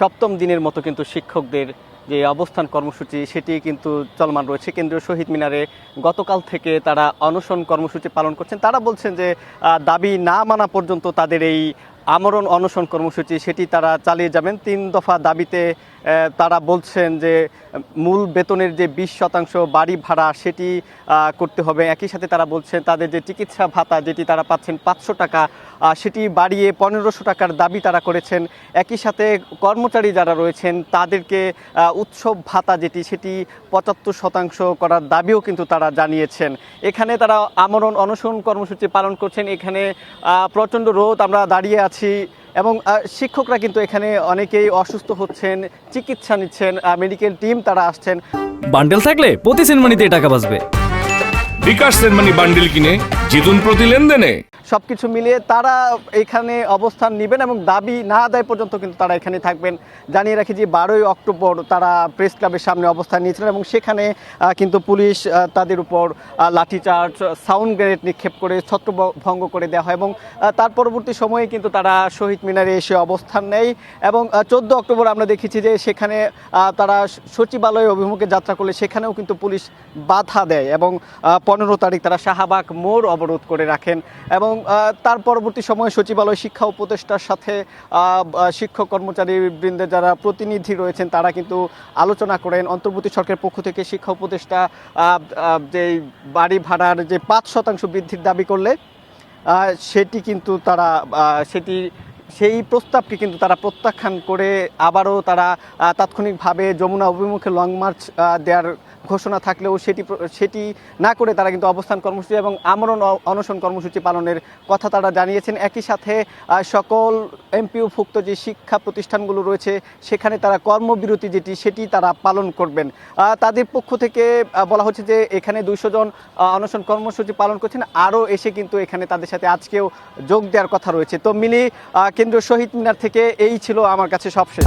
সপ্তম দিনের মতো কিন্তু শিক্ষকদের যে অবস্থান কর্মসূচি, সেটি কিন্তু চলমান রয়েছে। কেন্দ্রীয় শহীদ মিনারে গতকাল থেকে তারা অনশন কর্মসূচি পালন করছেন। তারা বলছেন যে দাবি না মানা পর্যন্ত তাদের এই আমরণ অনশন কর্মসূচি, সেটি তারা চালিয়ে যাবেন। তিন দফা দাবিতে তারা বলছেন যে, মূল বেতনের যে বিশ শতাংশ বাড়ি ভাড়া, সেটি করতে হবে। একই সাথে তারা বলছেন, তাদের যে চিকিৎসা ভাতা, যেটি তারা পাচ্ছেন পাঁচশো টাকা সেটি বাড়িয়ে পনেরোশো টাকার দাবি তারা করেছেন। একই সাথে কর্মচারী যারা রয়েছেন, তাদেরকে উৎসব ভাতা যেটি, সেটি পঁচাত্তর শতাংশ করার দাবিও কিন্তু তারা জানিয়েছেন। এখানে তারা আমরণ অনশন কর্মসূচি পালন করছেন। এখানে প্রচণ্ড রোদ আমরা দাঁড়িয়ে আছি। এবং শিক্ষকরা কিন্তু এখানে অনেকেই অসুস্থ হচ্ছেন, চিকিৎসা নিচ্ছেন মেডিকেল টিম তারা আসছেন। বান্ডেল থাকলে প্রতি সেনমানিতে টাকা বাঁচবে। বিকাশ সেনমানি বান্ডিল কিনে জিতুন প্রতি লেনদেনে। সব কিছু মিলিয়ে তারা এখানে অবস্থান নেবেন এবং দাবি না আদায় পর্যন্ত কিন্তু তারা এখানে থাকবেন। জানিয়ে রাখি যে, বারোই অক্টোবর তারা প্রেস ক্লাবের সামনে অবস্থান নিয়েছিলেন এবং সেখানে কিন্তু পুলিশ তাদের উপর লাঠিচার্জ, সাউন্ড গ্রেনেড নিক্ষেপ করে ছত্রভঙ্গ করে দেওয়া হয় এবং তার পরবর্তী সময়ে কিন্তু তারা শহীদ মিনারে এসে অবস্থান নেয় এবং চোদ্দ অক্টোবর আমরা দেখেছি যে, সেখানে তারা সচিবালয় অভিমুখে যাত্রা করলে সেখানেও কিন্তু পুলিশ বাধা দেয় এবং পনেরো তারিখ তারা শাহবাগ মোড় অবরোধ করে রাখেন এবং তার পরবর্তী সময়ে সচিবালয় শিক্ষা উপদেষ্টার সাথে শিক্ষক কর্মচারী বৃন্দে যারা প্রতিনিধি রয়েছেন তারা কিন্তু আলোচনা করেন। অন্তর্বর্তী সরকারের পক্ষ থেকে শিক্ষা উপদেষ্টা যে বাড়ি ভাড়ার যে পাঁচ শতাংশ বৃদ্ধির দাবি করলে সেটি কিন্তু তারা সেটি, সেই প্রস্তাবকে কিন্তু তারা প্রত্যাখ্যান করে আবারও তারা তাৎক্ষণিকভাবে যমুনা অভিমুখে লং মার্চ দেওয়ার ঘোষণা থাকলেও সেটি সেটি না করে তারা কিন্তু অবস্থান কর্মসূচি এবং আমরণ অনশন কর্মসূচি পালনের কথা তারা জানিয়েছেন। একই সাথে সকল এমপিওভুক্ত যে শিক্ষা প্রতিষ্ঠানগুলো রয়েছে সেখানে তারা কর্মবিরতি যেটি সেটি তারা পালন করবেন। তাদের পক্ষ থেকে বলা হচ্ছে যে এখানে দুইশো জন অনশন কর্মসূচি পালন করছেন। আরও এসে কিন্তু এখানে তাদের সাথে আজকেও যোগ দেওয়ার কথা রয়েছে। তো মিলি আহ, কেন্দ্রীয় শহীদ মিনার থেকে এই ছিল আমার কাছে সবশেষ।